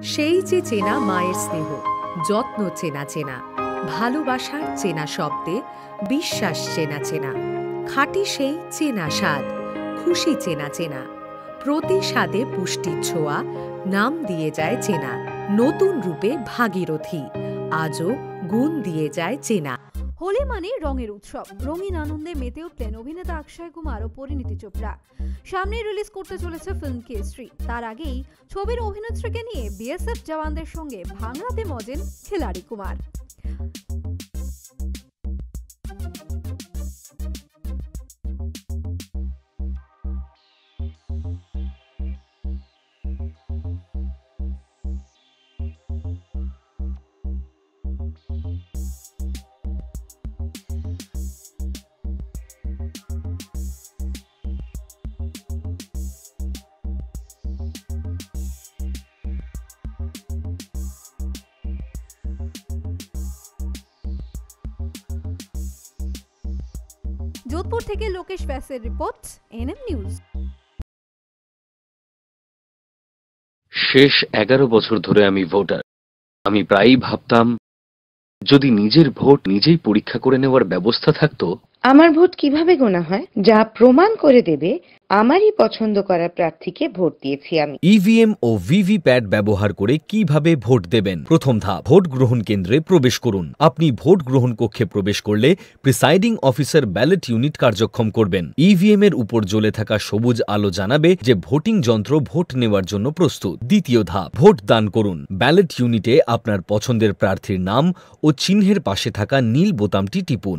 সেই যে চেনা মায়ের স্নেহ, যত্ন চেনা চেনা, ভালোবাসার চেনা শব্দে বিশ্বাস চেনা চেনা, খাঁটি সেই চেনা স্বাদ, খুশি চেনা চেনা, প্রতি স্বাদে পুষ্টির ছোঁয়া, নাম দিয়ে যায় চেনা, নতুন রূপে ভাগীরথী, আজও গুণ দিয়ে যায় চেনা। হোলি মানে রঙের উৎসব। রঙিন আনন্দে মেতে উঠলেন অভিনেতা অক্ষয় কুমার ও পরিণীতি চোপড়া। সামনে রিলিজ করতে চলেছে ফিল্ম কেসরি। তার আগেই ছবির অভিনেত্রীকে নিয়ে বিএসএফ জওয়ানদের সঙ্গে ভাঙড়াতে মজেন খিলাড়ি কুমার। যোধপুর থেকে লোকেশ ব্যাসের রিপোর্ট এনএম নিউজ। শেষ এগারো বছর ধরে আমি ভোটার। আমি প্রায়ই ভাবতাম, যদি নিজের ভোট নিজেই পরীক্ষা করে নেওয়ার ব্যবস্থা থাকতো আমার ভোট কীভাবে গোনা হয়, যা প্রমাণ করে দেবে, আমারই পছন্দ করা প্রার্থীকে ভোট দিয়েছি আমি। ইভিএম ও ভিভিপ্যাট ব্যবহার করে কীভাবে ভোট দেবেন? প্রথম ধাপ, ভোট গ্রহণ কেন্দ্রে প্রবেশ করুন। আপনি ভোট গ্রহণ কক্ষে প্রবেশ করলে প্রিসাইডিং অফিসার ব্যালট ইউনিট কার্যক্ষম করবেন। ইভিএম এর উপর জ্বলে থাকা সবুজ আলো জানাবে যে ভোটিং যন্ত্র ভোট নেওয়ার জন্য প্রস্তুত। দ্বিতীয় ধাপ, ভোট দান করুন। ব্যালট ইউনিটে আপনার পছন্দের প্রার্থীর নাম ও চিহ্নের পাশে থাকা নীল বোতামটি টিপুন।